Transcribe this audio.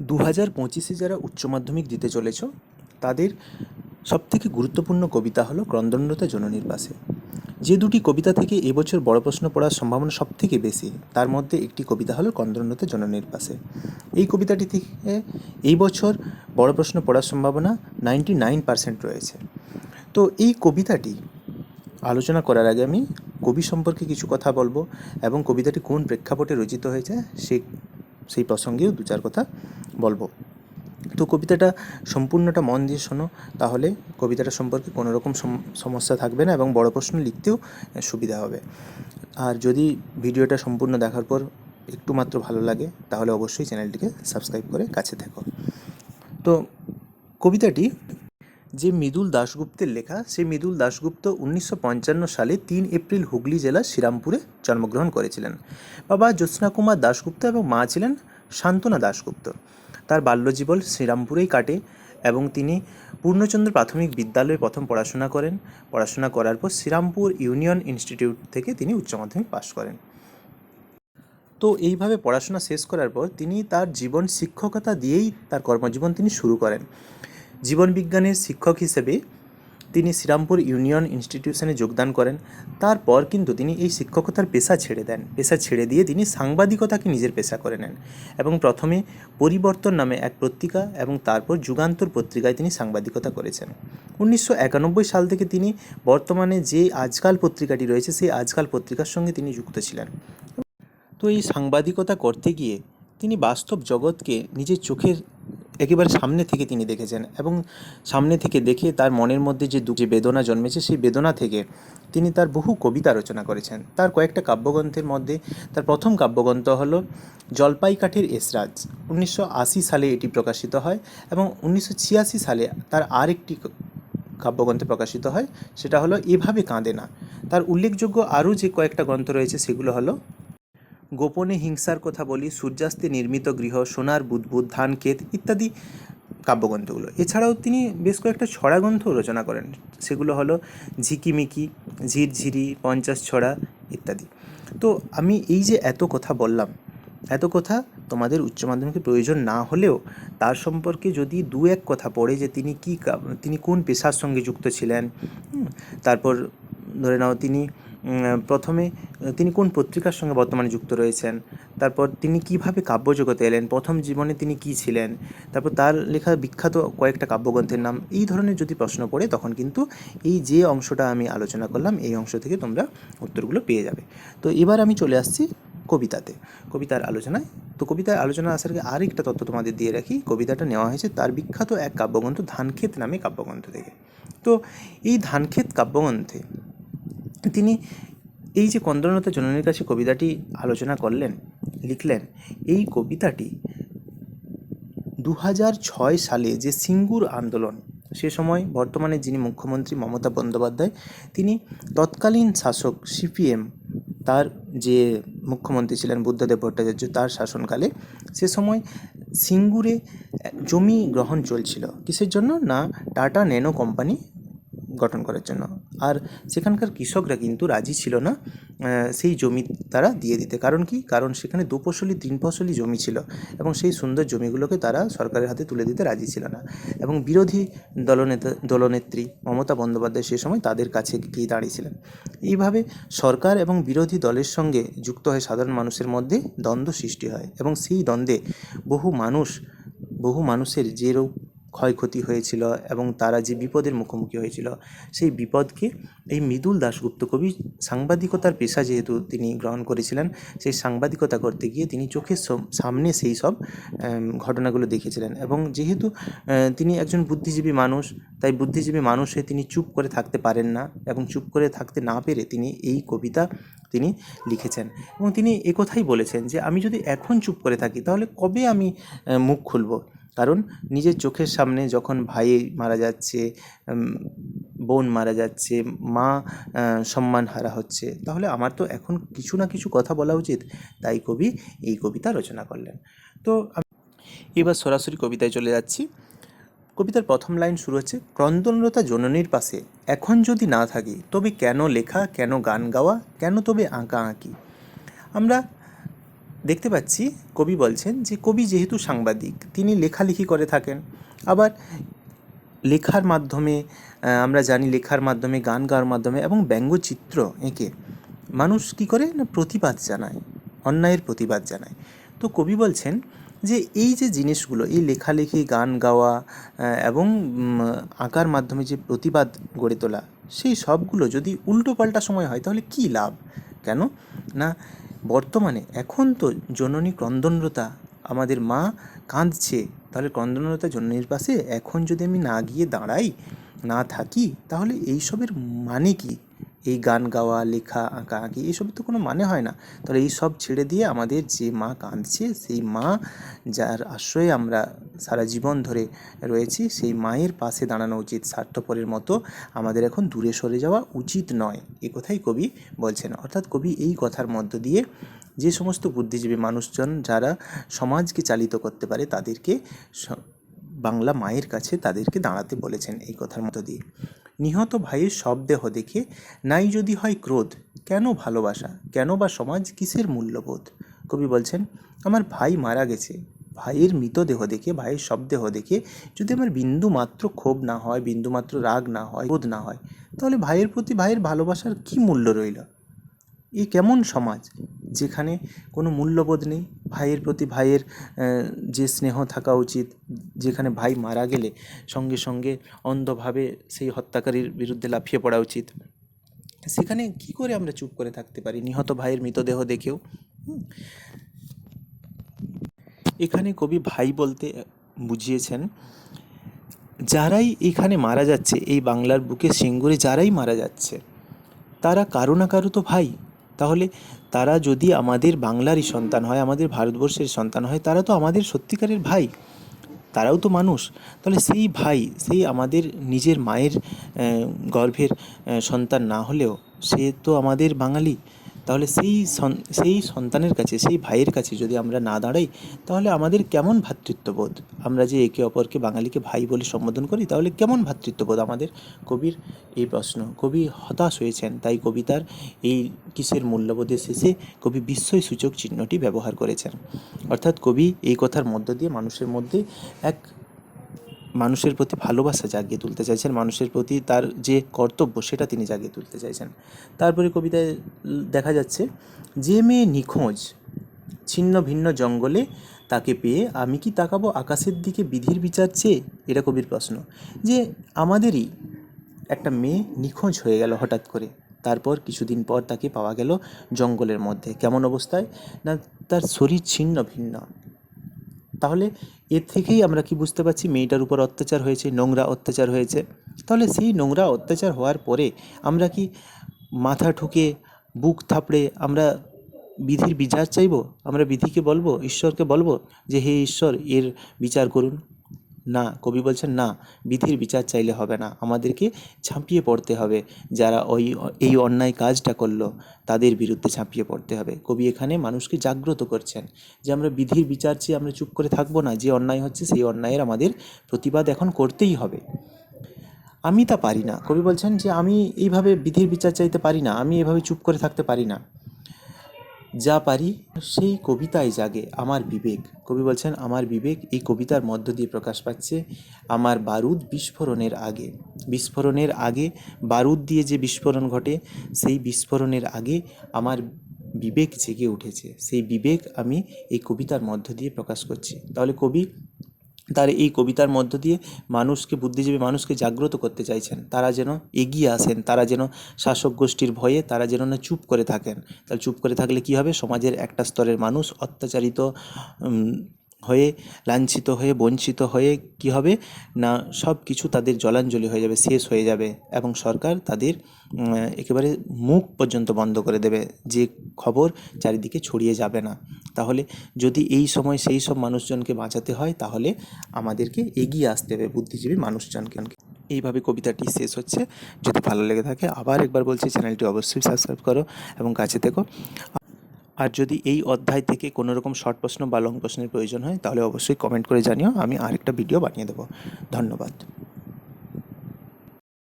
দু হাজার পঁচিশে যারা উচ্চ মাধ্যমিক দিতে চলেছ, তাদের সবথেকে গুরুত্বপূর্ণ কবিতা হলো ক্রন্দনরতা জননীর পাশে। যে দুটি কবিতা থেকে এবছর বড় প্রশ্ন পড়ার সম্ভাবনা সবথেকে বেশি, তার মধ্যে একটি কবিতা হলো ক্রন্দনরতা জননীর পাশে। এই কবিতাটি থেকে এই বছর বড় প্রশ্ন পড়ার সম্ভাবনা নাইনটি নাইন পার্সেন্ট রয়েছে। তো এই কবিতাটি আলোচনা করার আগে আমি কবি সম্পর্কে কিছু কথা বলব এবং কবিতাটি কোন প্রেক্ষাপটে রচিত হয়েছে সেই সেই প্রসঙ্গেও দু চার কথা বলব। তো কবিতাটা সম্পূর্ণটা মন দিয়ে শোনো, তাহলে কবিতাটা সম্পর্কে কোনো রকম সম- সমস্যা থাকবে না এবং বড় প্রশ্ন লিখতেও সুবিধা হবে। আর যদি ভিডিওটা সম্পূর্ণ দেখার পর একটু মাত্র ভালো লাগে, তাহলে অবশ্যই চ্যানেলটিকে সাবস্ক্রাইব করে কাছে থেকো। তো কবিতাটি, যে মৃদুল দাশগুপ্তের লেখা, সেই মৃদুল দাশগুপ্ত উনিশশো পঞ্চান্ন সালে তিন এপ্রিল হুগলি জেলার শ্রীরামপুরে জন্মগ্রহণ করেছিলেন। বাবা জ্যোৎস্না কুমার দাশগুপ্ত এবং মা ছিলেন শান্তনা দাশগুপ্ত। তার বাল্যজীবন শ্রীরামপুরেই কাটে এবং তিনি পূর্ণচন্দ্র প্রাথমিক বিদ্যালয়ে প্রথম পড়াশোনা করেন। পড়াশোনা করার পর শ্রীরামপুর ইউনিয়ন ইনস্টিটিউট থেকে তিনি উচ্চ মাধ্যমিক পাশ করেন। তো এইভাবে পড়াশোনা শেষ করার পর তিনি তার জীবন শিক্ষকতা দিয়েই তার কর্মজীবন তিনি শুরু করেন। জীবনবিজ্ঞানের শিক্ষক হিসেবে তিনি শ্রীরামপুর ইউনিয়ন ইনস্টিটিউশনে যোগদান করেন। তারপর কিন্তু তিনি এই শিক্ষকতার পেশা ছেড়ে দেন। পেশা ছেড়ে দিয়ে তিনি সাংবাদিকতাকে নিজের পেশা করে নেন এবং প্রথমে পরিবর্তন নামে এক পত্রিকা এবং তারপর যুগান্তর পত্রিকায় তিনি সাংবাদিকতা করেছেন। উনিশশো একানব্বই সাল থেকে তিনি বর্তমানে যে আজকাল পত্রিকাটি রয়েছে, সেই আজকাল পত্রিকার সঙ্গে তিনি যুক্ত ছিলেন। তো এই সাংবাদিকতা করতে গিয়ে তিনি বাস্তব জগৎকে নিজের চোখের একেবারে সামনে থেকে তিনি দেখেছেন এবং সামনে থেকে দেখে তার মনের মধ্যে যে যে বেদনা জন্মেছে, সেই বেদনা থেকে তিনি তার বহু কবিতা রচনা করেছেন। তার কয়েকটা কাব্যগ্রন্থের মধ্যে তার প্রথম কাব্যগ্রন্থ হলো জলপাই কাঠের এসরাজ। উনিশশো আশি সালে এটি প্রকাশিত হয় এবং উনিশশো ছিয়াশি সালে তার আরেকটি কাব্যগ্রন্থে প্রকাশিত হয়, সেটা হলো এভাবে কাঁদে না। তার উল্লেখযোগ্য আরও যে কয়েকটা গ্রন্থ রয়েছে, সেগুলো হলো গোপনে হিংসার কথা বলি, সূর্যাস্তে নির্মিত গৃহ, সোনার বুদবুদ ধান, ক্ষেত ইত্যাদি কাব্যগ্রন্থগুলো। এছাড়াও তিনি বেশ কয়েকটা ছড়া গ্রন্থ রচনা করেন। সেগুলো হলো ঝিকিমিকি, ঝিরঝিরি পঞ্চাশ ছড়া ইত্যাদি। তো আমি এই যে এত কথা বললাম, এত কথা তোমাদের উচ্চ মাধ্যমিকের প্রয়োজন না হলেও তার সম্পর্কে যদি দু এক কথা পড়ে যে তিনি কী তিনি কোন পেশার সঙ্গে যুক্ত ছিলেন তারপর ধরে নাও তিনি প্রথমে তিনি কোন পত্রিকার সঙ্গে বর্তমানে যুক্ত রয়েছেন? তারপর তিনি কীভাবে কাব্যজগতে এলেন? প্রথম জীবনে তিনি কী ছিলেন? তারপর তার লেখা বিখ্যাত কয়েকটা কাব্যগ্রন্থের নাম, এই ধরনের যদি প্রশ্ন পড়ে তখন কিন্তু এই যে অংশটা আমি আলোচনা করলাম, এই অংশ থেকে তোমরা উত্তরগুলো পেয়ে যাবে। তো এবার আমি চলে আসছি কবিতাতে। কবিতার আলোচনায়। তো কবিতার আলোচনা আসার আগে আরেকটা তথ্য তোমাদের দিয়ে রাখি। কবিতাটা নেওয়া হয়েছে তার বিখ্যাত এক কাব্যগ্রন্থ, ধানক্ষেত নামে কাব্যগ্রন্থ থেকে। তো এই ধানক্ষেত কাব্যগ্রন্থে তিনি এই যে কন্দ্রনাথ জননীর কাছে কবিতাটি আলোচনা করলেন, লিখলেন, এই কবিতাটি দু ছয় সালে যে সিঙ্গুর আন্দোলন, সে সময় বর্তমানে যিনি মুখ্যমন্ত্রী মমতা বন্দ্যোপাধ্যায়, তিনি তৎকালীন শাসক সিপিএম, তার যে মুখ্যমন্ত্রী ছিলেন বুদ্ধদেব ভট্টাচার্য, তার শাসনকালে সে সময় সিঙ্গুরে জমি গ্রহণ চলছিল। কিসের জন্য? না, টাটা ন্যানো কোম্পানি গঠন করার জন্য। আর সেখানকার কৃষকরা কিন্তু রাজি ছিল না সেই জমি তারা দিয়ে দিতে। কারণ কি? কারণ সেখানে দু ফসলি, তিন ফসলি জমি ছিল এবং সেই সুন্দর জমিগুলোকে তারা সরকারের হাতে তুলে দিতে রাজি ছিল না। এবং বিরোধী দলনেতা, দলনেত্রী মমতা বন্দ্যোপাধ্যায় সে সময় তাদের কাছে গিয়ে দাঁড়িয়েছিলেন। এইভাবে সরকার এবং বিরোধী দলের সঙ্গে যুক্ত হয়ে সাধারণ মানুষের মধ্যে দ্বন্দ্ব সৃষ্টি হয় এবং সেই দ্বন্দ্বে বহু মানুষ, বহু মানুষের যে রূপ ক্ষয়ক্ষতি হয়েছিল এবং তারা যে বিপদের মুখোমুখি হয়েছিল, সেই বিপদকে এই মৃদুল দাশগুপ্ত কবি সাংবাদিকতার পেশা যেহেতু তিনি গ্রহণ করেছিলেন, সেই সাংবাদিকতা করতে গিয়ে তিনি চোখের সামনে সেই সব ঘটনাগুলো দেখেছিলেন এবং যেহেতু তিনি একজন বুদ্ধিজীবী মানুষ, তাই বুদ্ধিজীবী মানুষ হয়ে তিনি চুপ করে থাকতে পারেন না এবং চুপ করে থাকতে না পেরে তিনি এই কবিতা তিনি লিখেছেন এবং তিনি একথাই বলেছেন যে, আমি যদি এখন চুপ করে থাকি, তাহলে কবে আমি মুখ খুলব? কারণ নিজের চোখের সামনে যখন ভাই মারা যাচ্ছে বোন মারা যাচ্ছে, মা সম্মান হারা হচ্ছে, তাহলে আমার তো এখন কিছু না কিছু কথা বলা উচিত। তাই কবি এই কবিতা রচনা করলেন। তো এবার সরাসরি কবিতায় চলে যাচ্ছি। কবিতার প্রথম লাইন শুরু হচ্ছে ক্রন্দনরতা জননীর পাশে, এখন যদি না থাকি, তবে কেন লেখা, কেন গান গাওয়া, কেন তবে আঁকা আঁকি? আমরা দেখতে পাচ্ছি কবি বলছেন যে কবি যেহেতু সাংবাদিক, তিনি লেখালেখি করে থাকেন। আবার লেখার মাধ্যমে আমরা জানি লেখার মাধ্যমে, গান গাওয়ার মাধ্যমে এবং ব্যঙ্গচিত্র এঁকে মানুষ কী করে? না, প্রতিবাদ জানায়, অন্যায়ের প্রতিবাদ জানায়। তো কবি বলছেন যে এই যে জিনিসগুলো, এই লেখালেখি, গান গাওয়া এবং আঁকার মাধ্যমে যে প্রতিবাদ গড়ে তোলা, সেই সবগুলো যদি উল্টো পাল্টা সময় হয়, তাহলে কী লাভ? কেন? না বর্তমানে এখন তো জননী ক্রন্দনরতা আমাদের মা কাঁদছে, তাহলে ক্রন্দনরতা জননীর পাশে এখন যদি আমি না গিয়ে দাঁড়াই, না থাকি, তাহলে এইসবের মানে কি? এই গান গাওয়া, লেখা, আঁকা, আঁকি এইসবের তো কোনো মানে হয় না। তাহলে এই সব ছেড়ে দিয়ে আমাদের যে মা কাঁদছে, সেই মা যার আশ্রয়ে আমরা সারা জীবন ধরে রয়েছি, সেই মায়ের পাশে দাঁড়ানো উচিত স্বার্থপরের মতো। আমাদের এখন দূরে সরে যাওয়া উচিত নয়, এ কথাই কবি বলছেন। অর্থাৎ কবি এই কথার মধ্য দিয়ে যে সমস্ত বুদ্ধিজীবী মানুষজন যারা সমাজকে চালিত করতে পারে, তাদেরকে বাংলা মায়ের কাছে তাদেরকে দাঁড়াতে বলেছেন এই কথার মধ্য দিয়ে। নিহত ভাইয়ের শবদেহ দেখে নাই যদি হয় ক্রোধ, কেন ভালোবাসা, কেন বা সমাজ কিসের মূল্যবোধ? কবি বলছেন, আমার ভাই মারা গেছে। ভাইয়ের মৃতদেহ দেখে, ভাইয়ের শবদেহ দেখে যদি আমার বিন্দু মাত্র ক্ষোভ না হয় বিন্দু মাত্র রাগ না হয়, ক্রোধ না হয়, তাহলে ভাইয়ের প্রতি ভাইয়ের ভালোবাসার কী মূল্য রইল? এ কেমন সমাজ? যেখানে কোনো মূল্যবোধ নেই। ভাইয়ের প্রতি ভাইয়ের যে স্নেহ থাকা উচিত, যেখানে ভাই মারা গেলে সঙ্গে সঙ্গে অন্ধভাবে সেই হত্যাকারীর বিরুদ্ধে লাফিয়ে পড়া উচিত। সেখানে কি করে আমরা চুপ করে থাকতে পারি? নিহত ভাইয়ের মৃতদেহ দেখেও? এখানে কবি ভাই বলতে বুঝিয়েছেন, যারাই এখানে মারা যাচ্ছে, এই বাংলার বুকে সিঙ্গুরে যারাই মারা যাচ্ছে, তারা কারও না কারও তো ভাই। তাহলে তারা যদি আমাদের বাংলারই সন্তান হয়, আমাদের ভারতবর্ষের সন্তান হয়, তারা তো আমাদের সত্যিকারের ভাই। তারাও তো মানুষ। তাহলে সেই ভাই, সেই আমাদের নিজের মায়ের গর্ভের সন্তান না হলেও সে তো আমাদের বাঙালি। তাহলে সেই সেই সন্তানের কাছে, সেই ভাইয়ের কাছে যদি আমরা না দাঁড়াই, তাহলে আমাদের কেমন ভ্রাতৃত্ববোধ আমরা যে একে অপরকে বাঙালিকে ভাই বলে সম্বোধন করি, তাহলে কেমন ভ্রাতৃত্ববোধ আমাদের? কবির এই প্রশ্ন। কবি হতাশ হয়েছেন, তাই কবিতার এই কিসের মূল্যবোধের শেষে কবি বিস্ময় সূচক চিহ্নটি ব্যবহার করেছেন। অর্থাৎ কবি এই কথার মধ্য দিয়ে মানুষের মধ্যে এক মানুষের প্রতি ভালোবাসা জাগিয়ে তুলতে চাইছেন, মানুষের প্রতি তার যে কর্তব্য সেটা তিনি জাগিয়ে তুলতে চাইছেন। তারপরে কবিতায় দেখা যাচ্ছে, যে মেয়ে নিখোঁজ, ছিন্ন ভিন্ন জঙ্গলে তাকে পেয়ে আমি কি তাকাবো আকাশের দিকে বিধির বিচার চেয়ে? এটা কবির প্রশ্ন। যে আমাদেরই একটা মেয়ে নিখোঁজ হয়ে গেল হঠাৎ করে, তারপর কিছুদিন পর তাকে পাওয়া গেল জঙ্গলের মধ্যে। কেমন অবস্থায়? না, তার শরীর ছিন্ন ভিন্ন। তাহলে এর থেকেই আমরা কি বুঝতে পারছি মেয়েটার উপর অত্যাচার হয়েছে, নোংরা অত্যাচার হয়েছে? তাহলে সেই নোংরা অত্যাচার হওয়ার পরে আমরা কি মাথা ঠুকে, বুক থাপড়ে আমরা বিধির বিচার চাইব? আমরা বিধিকে বলব, ঈশ্বরকে বলব যে, হে ঈশ্বর, এর বিচার করুন। না, কবি বলছেন, না, বিধির বিচার চাইলে হবে না। আমাদেরকে ঝাঁপিয়ে পড়তে হবে। যারা ওই, এই অন্যায় কাজটা করল, তাদের বিরুদ্ধে ঝাঁপিয়ে পড়তে হবে। কবি এখানে মানুষকে জাগ্রত করছেন যে, আমরা বিধির বিচার চেয়ে আমরা চুপ করে থাকব না। যে অন্যায় হচ্ছে, সেই অন্যায়ের আমাদের প্রতিবাদ এখন করতেই হবে। আমি তা পারি না। কবি বলছেন যে, আমি এইভাবে বিধির বিচার চাইতে পারি না। আমি এভাবে চুপ করে থাকতে পারি না। যা পারি, সেই কবিতায় জাগে আমার বিবেক। কবি বলছেন, আমার বিবেক এই কবিতার মধ্য দিয়ে প্রকাশ পাচ্ছে আমার বারুদ বিস্ফোরণের আগে। বিস্ফোরণের আগে, বারুদ দিয়ে যে বিস্ফোরণ ঘটে, সেই বিস্ফোরণের আগে আমার বিবেক জেগে উঠেছে। সেই বিবেক আমি এই কবিতার মধ্য দিয়ে প্রকাশ করছি। তাহলে কবি তার এই কবিতার মধ্য দিয়ে মানুষকে, বুদ্ধিজীবী মানুষকে জাগ্রত করতে চাইছেন। তারা যেন এগিয়ে আসেন, তারা যেন শাসক গোষ্ঠীর ভয়ে, তারা যেন না চুপ করে থাকেন। তাহলে চুপ করে থাকলে কি হবে? সমাজের একটা স্তরের মানুষ অত্যাচারিত হয়ে, লাঞ্ছিত হয়ে, বঞ্চিত হয়ে কি হবে? না সব কিছু তাদের জলাঞ্জলি হয়ে যাবে, শেষ হয়ে যাবে এবং সরকার তাদের একেবারে মুখ পর্যন্ত বন্ধ করে দেবে। যে খবর চারিদিকে ছড়িয়ে যাবে না। তাহলে যদি এই সময় সেই সব মানুষজনকে বাঁচাতে হয়, তাহলে আমাদেরকে এগিয়ে আসতে হবে বুদ্ধিজীবী মানুষজনকে। এইভাবে কবিতাটি শেষ হচ্ছে। যদি ভালো লেগে থাকে, আবার একবার বলছি, চ্যানেলটি অবশ্যই সাবস্ক্রাইব করো এবং কাছে থেকো। আর যদি এই অধ্যায় থেকে কোনো রকম শর্ট প্রশ্ন বা লং প্রশ্নের প্রয়োজন হয়, তাহলে অবশ্যই কমেন্ট করে জানিও, আমি আরেকটা ভিডিও বানিয়ে দেবো। ধন্যবাদ।